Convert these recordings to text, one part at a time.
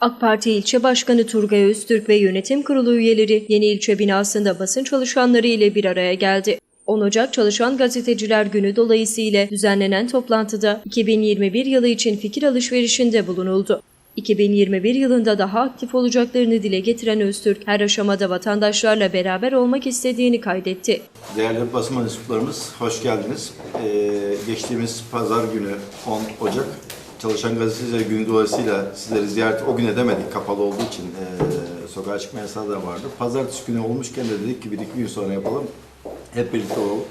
AK Parti İlçe Başkanı Turgay Öztürk ve yönetim kurulu üyeleri yeni ilçe binasında basın çalışanları ile bir araya geldi. 10 Ocak Çalışan Gazeteciler Günü dolayısıyla düzenlenen toplantıda 2021 yılı için fikir alışverişinde bulunuldu. 2021 yılında daha aktif olacaklarını dile getiren Öztürk, her aşamada vatandaşlarla beraber olmak istediğini kaydetti. Değerli basın mensuplarımız, hoş geldiniz. Ee, geçtiğimiz pazar günü 10 Ocak Çalışan Gazeteciler Günü dolayısıyla sizleri ziyaret o gün edemedik kapalı olduğu için ee, sokağa çıkma yasağı da vardı. Pazartesi günü olmuşken de dedik ki bir iki gün sonra yapalım. Hep birlikte olalım.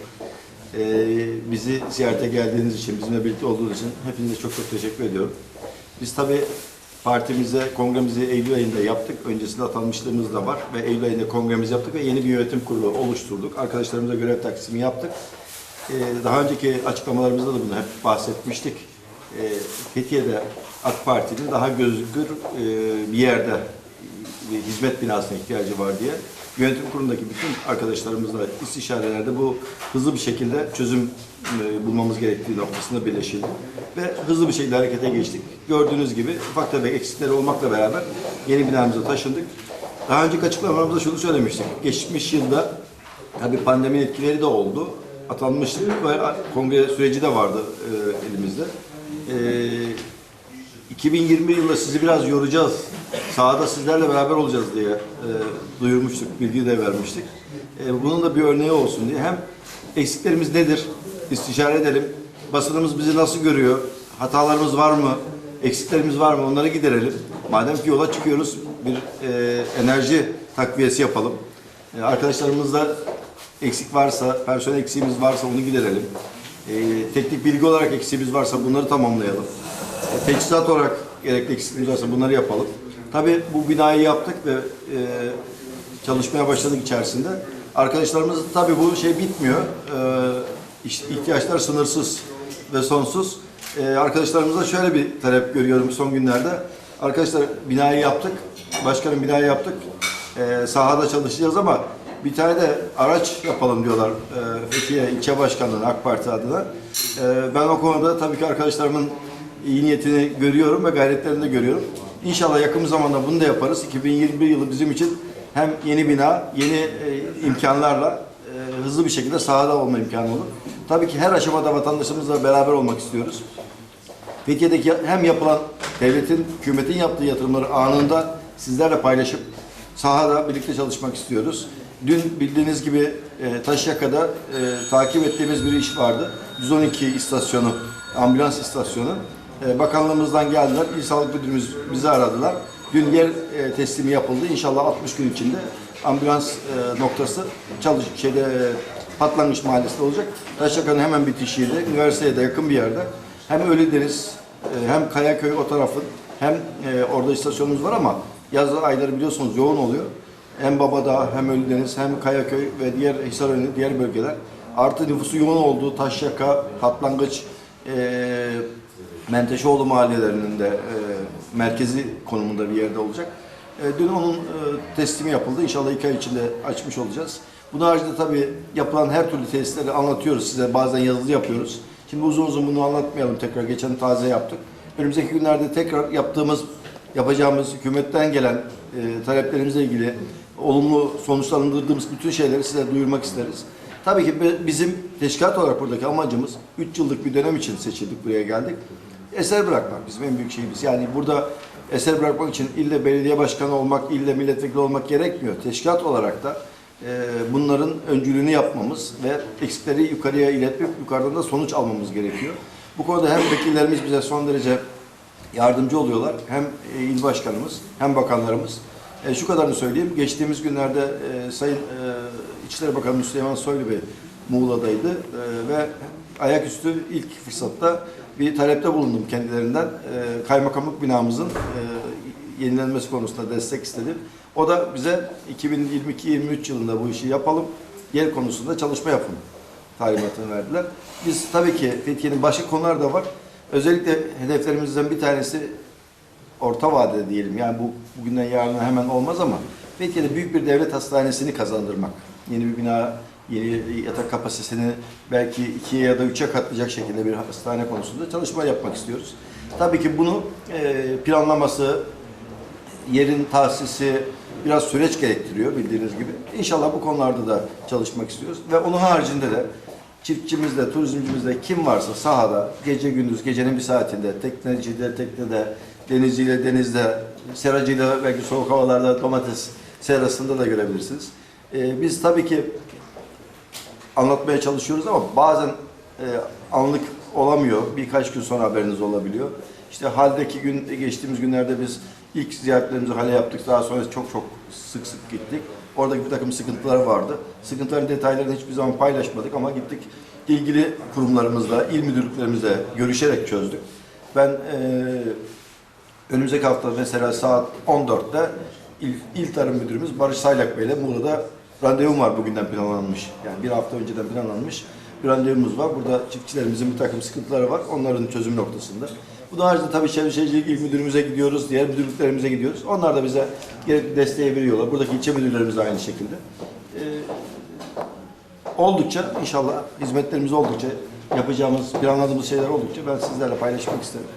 Ee, bizi ziyarete geldiğiniz için, bizimle birlikte olduğunuz için hepinize çok çok teşekkür ediyorum. Biz tabii partimize, kongremizi Eylül ayında yaptık. Öncesinde atanmışlığımız da var ve Eylül ayında kongremizi yaptık ve yeni bir yönetim kurulu oluşturduk. Arkadaşlarımıza görev taksimi yaptık. Ee, daha önceki açıklamalarımızda da bunu hep bahsetmiştik. Ee, Fethiye'de AK Parti'nin daha gözükür e, bir yerde bir hizmet binasına ihtiyacı var diye yönetim kurulundaki bütün arkadaşlarımızla istişarelerde bu hızlı bir şekilde çözüm e, bulmamız gerektiği noktasında birleşildi. Ve hızlı bir şekilde harekete geçtik. Gördüğünüz gibi ufak tefek eksikleri olmakla beraber yeni binamıza taşındık. Daha önceki açıklamalarımızda şunu söylemiştik. Geçmiş yılda tabii pandemi etkileri de oldu. Atanmıştık ve kongre süreci de vardı e, elimizde. E, 2020 yılında sizi biraz yoracağız. Sahada sizlerle beraber olacağız diye e, duyurmuştuk, bilgi de vermiştik. E, bunun da bir örneği olsun diye. Hem eksiklerimiz nedir? İstişare edelim. Basınımız bizi nasıl görüyor? Hatalarımız var mı? Eksiklerimiz var mı? Onları giderelim. Madem ki yola çıkıyoruz, bir e, enerji takviyesi yapalım. E, arkadaşlarımızla eksik varsa, personel eksiğimiz varsa onu giderelim. E, teknik bilgi olarak eksiğimiz varsa bunları tamamlayalım. E, teçhizat olarak gerekli eksikliğimiz varsa bunları yapalım. Tabii bu binayı yaptık ve e, çalışmaya başladık içerisinde. Arkadaşlarımız tabii bu şey bitmiyor. E, ihtiyaçlar sınırsız ve sonsuz. E, arkadaşlarımıza şöyle bir talep görüyorum son günlerde. Arkadaşlar binayı yaptık. Başkanım binayı yaptık. E, sahada çalışacağız ama bir tane de araç yapalım diyorlar e, Fethiye İlçe Başkanlığı'na AK Parti adına. E, ben o konuda tabii ki arkadaşlarımın iyi niyetini görüyorum ve gayretlerini de görüyorum. İnşallah yakın zamanda bunu da yaparız. 2021 yılı bizim için hem yeni bina, yeni e, imkanlarla e, hızlı bir şekilde sahada olma imkanı olur. Tabii ki her aşamada vatandaşımızla beraber olmak istiyoruz. Fethiye'deki hem yapılan devletin, hükümetin yaptığı yatırımları anında sizlerle paylaşıp sahada birlikte çalışmak istiyoruz. Dün bildiğiniz gibi e, Taşyaka'da e, takip ettiğimiz bir iş vardı. 112 istasyonu, ambulans istasyonu. E, bakanlığımızdan geldiler, İl Sağlık Müdürümüz bizi aradılar. Dün yer e, teslimi yapıldı. İnşallah 60 gün içinde ambulans e, noktası çalış şeyde e, Patlangıç Mahallesi'nde olacak. Taşyaka'nın hemen bitişiğinde, üniversiteye de yakın bir yerde. Hem Ölüdeniz e, hem Kayaköy o tarafın hem e, orada istasyonumuz var ama yaz ayları biliyorsunuz yoğun oluyor. Hem Babadağ hem Ölüdeniz hem Kayaköy ve diğer Hisarönü diğer bölgeler artı nüfusu yoğun olduğu Taşyaka, Patlangıç, e, Menteşeoğlu mahallelerinin de e, merkezi konumunda bir yerde olacak. E, dün onun e, teslimi yapıldı. İnşallah iki ay içinde açmış olacağız. Bunun haricinde tabii yapılan her türlü tesisleri anlatıyoruz size. Bazen yazılı yapıyoruz. Şimdi uzun uzun bunu anlatmayalım tekrar. Geçen taze yaptık. Önümüzdeki günlerde tekrar yaptığımız, yapacağımız hükümetten gelen e, taleplerimizle ilgili olumlu sonuçlandırdığımız bütün şeyleri size duyurmak isteriz. Tabii ki bi- bizim teşkilat olarak buradaki amacımız 3 yıllık bir dönem için seçildik buraya geldik. Eser bırakmak bizim en büyük şeyimiz. Yani burada eser bırakmak için ille belediye başkanı olmak, ille milletvekili olmak gerekmiyor. Teşkilat olarak da e, bunların öncülüğünü yapmamız ve eksikleri yukarıya iletmek, yukarıdan da sonuç almamız gerekiyor. Bu konuda hem vekillerimiz bize son derece yardımcı oluyorlar. Hem e, il başkanımız hem bakanlarımız. E, şu kadarını söyleyeyim. Geçtiğimiz günlerde e, Sayın e, İçişleri Bakanı Süleyman Soylu Bey Muğla'daydı e, ve ayaküstü ilk fırsatta bir talepte bulundum kendilerinden. E, kaymakamlık binamızın e, yenilenmesi konusunda destek istedim. O da bize 2022-23 yılında bu işi yapalım, yer konusunda çalışma yapın talimatını verdiler. Biz tabii ki Fethiye'nin başka konular da var. Özellikle hedeflerimizden bir tanesi orta vadede diyelim. Yani bu bugünden yarına hemen olmaz ama Fethiye'de büyük bir devlet hastanesini kazandırmak. Yeni bir bina, yeni yatak kapasitesini belki ikiye ya da üçe katlayacak şekilde bir hastane konusunda çalışma yapmak istiyoruz. Tabii ki bunu e, planlaması, yerin tahsisi biraz süreç gerektiriyor bildiğiniz gibi. İnşallah bu konularda da çalışmak istiyoruz. Ve onun haricinde de çiftçimizde, turizmcimizde kim varsa sahada gece gündüz gecenin bir saatinde teknecide, teknede, denizciyle denizde, seracıyla belki soğuk havalarda domates serasında da görebilirsiniz. Ee, biz tabii ki anlatmaya çalışıyoruz ama bazen e, anlık olamıyor. Birkaç gün sonra haberiniz olabiliyor. İşte haldeki gün geçtiğimiz günlerde biz ilk ziyaretlerimizi hale yaptık. Daha sonra çok çok sık sık gittik. Oradaki bir takım sıkıntılar vardı. Sıkıntıların detaylarını hiçbir zaman paylaşmadık ama gittik ilgili kurumlarımızla, il müdürlüklerimizle görüşerek çözdük. Ben e, önümüzdeki hafta mesela saat 14'te İl, İl Tarım Müdürümüz Barış Saylak Bey ile Muğla'da randevum var bugünden planlanmış. Yani bir hafta önceden planlanmış bir randevumuz var. Burada çiftçilerimizin bir takım sıkıntıları var. Onların çözüm noktasında. Bu da haricinde tabii Çevre Şehircilik İl Müdürümüze gidiyoruz, diğer müdürlüklerimize gidiyoruz. Onlar da bize gerekli desteği veriyorlar. Buradaki ilçe müdürlerimiz aynı şekilde. Ee, oldukça inşallah hizmetlerimiz oldukça yapacağımız, planladığımız şeyler oldukça ben sizlerle paylaşmak isterim.